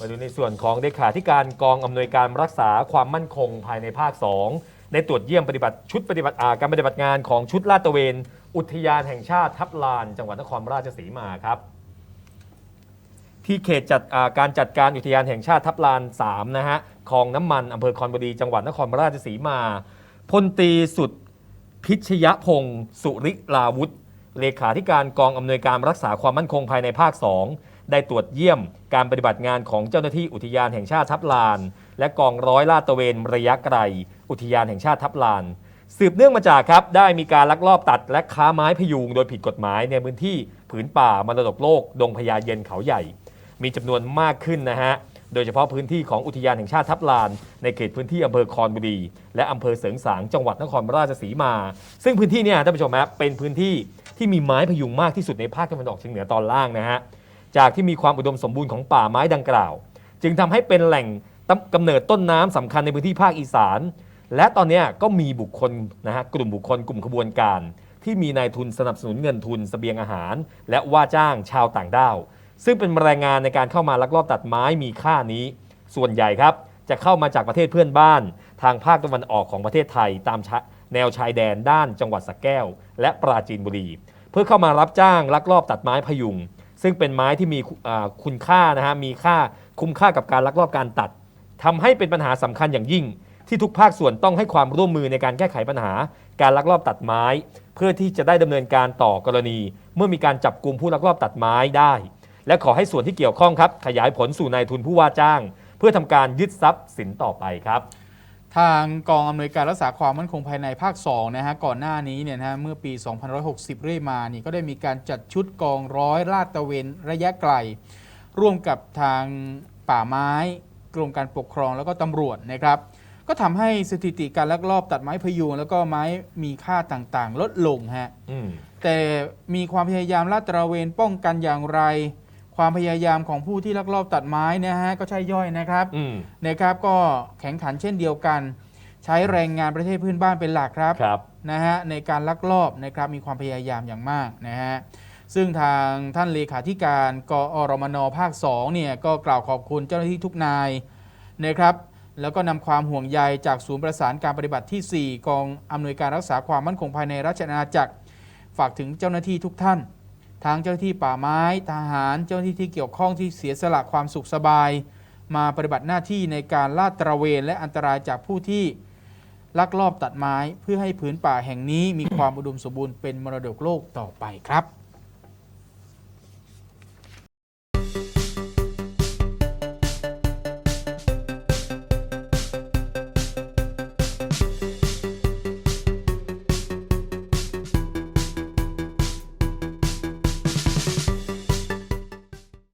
มาดูในส่วนของเลขาธิการกองอำนวยการรักษาความมั่นคงภายในภาค 2 ได้ตรวจเยี่ยมปฏิบัติชุดปฏิบัติอาการปฏิบัติงานของชุดลาดตระเวน อุทยานแห่งชาติทับลาน จังหวัดนครราชสีมาครับ ที่เขตจัดอ่าการจัดการอุทยานแห่งชาติทับลาน3นะฮะคลองน้ำมันอำเภอคอนบุรีจังหวัดนครราชสีมาพลตรีสุดพิชยพงศ์สุริลาวุธ เลขาธิการกองอำนวยการรักษาความมั่นคงภายในภาค 2 ได้ตรวจเยี่ยมการปฏิบัติงานของเจ้าหน้าที่อุทยานแห่งชาติทับลาน และกองร้อยลาดตระเวนระยะไกล อุทยานแห่งชาติทับลาน สืบเนื่องมาจากครับ ได้มีการลักลอบตัดและค้าไม้พยุงโดยผิดกฎหมายในพื้นที่ผืนป่ามรดกโลก ดงพญาเย็นเขาใหญ่ มีจำนวนมากขึ้นนะฮะโดยเฉพาะพื้นที่ของอุทยานแห่งชาติทับลาน ในเขตพื้นที่อำเภอคอนบุรี และอำเภอเสริงสางจังหวัดนครราชสีมา ซึ่งพื้นที่เนี่ยท่านผู้ชมครับเป็นพื้นที่ที่มีไม้พยุงมากที่สุดในภาคตะวันออกเฉียงเหนือตอนล่างนะฮะ จากที่มีความอุดมสมบูรณ์ของป่าไม้ดังกล่าว จึงทำให้เป็นแหล่งกำเนิดต้นน้ำสำคัญในพื้นที่ภาคอีสาน และตอนนี้ก็มีบุคคลนะฮะกลุ่มบุคคลกลุ่มขบวนการ ที่มีนายทุนสนับสนุนเงินทุนเสบียงอาหาร และว่าจ้างชาวต่างด้าว ซึ่งเป็นแรงงานในการเข้ามาลักลอบตัดไม้มีค่านี้ ส่วนใหญ่ครับจะเข้ามาจากประเทศเพื่อนบ้าน ทางภาคตะวันออกของประเทศไทย ตามแนวชายแดนด้านจังหวัดสระแก้ว และปราจีนบุรี เพื่อเข้ามารับจ้างลักลอบตัดไม้พยุง ซึ่งเป็นไม้ที่มีคุณค่านะฮะมีค่าคุ้มค่ากับการลักลอบการตัดทำให้เป็นปัญหาสำคัญอย่างยิ่ง ที่ทุกภาคส่วนต้องให้ความร่วมมือในการแก้ไขปัญหา การลักลอบตัดไม้ เพื่อที่จะได้ดำเนินการต่อกรณี เมื่อมีการจับกลุ่มผู้ลักลอบตัดไม้ได้ และขอให้ส่วนที่เกี่ยวข้องครับขยายผลสู่นายทุนผู้ว่าจ้าง เพื่อทำการยึดทรัพย์สินต่อไปครับ ทางกองอำนวยการรักษาความมั่นคงภายในภาค2นะฮะก่อนหน้านี้เนี่ยนะฮะเมื่อปี 2560 เรื่อยมานี่ก็ได้มีการจัดชุดกองร้อยลาดตระเวนระยะไกล ร่วมกับทางป่าไม้กรมการปกครองแล้วก็ตำรวจนะครับ ก็ทำให้สถิติการลักลอบตัดไม้พยุงแล้วก็ไม้มีค่าต่างๆ ลดลงฮะอืมแต่มีความพยายามลาดตระเวนป้องกันอย่างไร ความพยายามของผู้ที่ลักลอบตัดไม้นะฮะก็ใช่ย่อยนะครับอืมนะครับ ก็แข่งขันเช่นเดียวกัน ใช้แรงงานประเทศเพื่อนบ้านเป็นหลักครับ ครับ นะฮะในการลักลอบนะครับมีความพยายามอย่างมากนะฮะซึ่งทางท่านเลขาธิการกอรมนภาค2เนี่ยก็กล่าวขอบคุณเจ้าหน้าที่ทุกนายนะครับแล้วก็นำความห่วงใยจากศูนย์ประสานการปฏิบัติที่ 4 กองอำนวยการรักษาความมั่นคงภายในราชอาณาจักร ฝากถึงเจ้าหน้าที่ทุกท่าน ทางเจ้าที่ป่าไม้ทหารเจ้าหน้าที่ที่เกี่ยวข้องที่เสียสละความสุขสบาย มาปฏิบัติหน้าที่ในการลาดตระเวนและอันตรายจากผู้ที่ลักลอบตัดไม้เพื่อให้พื้นป่าแห่งนี้มีความอุดมสมบูรณ์เป็นมรดกโลกต่อไปครับ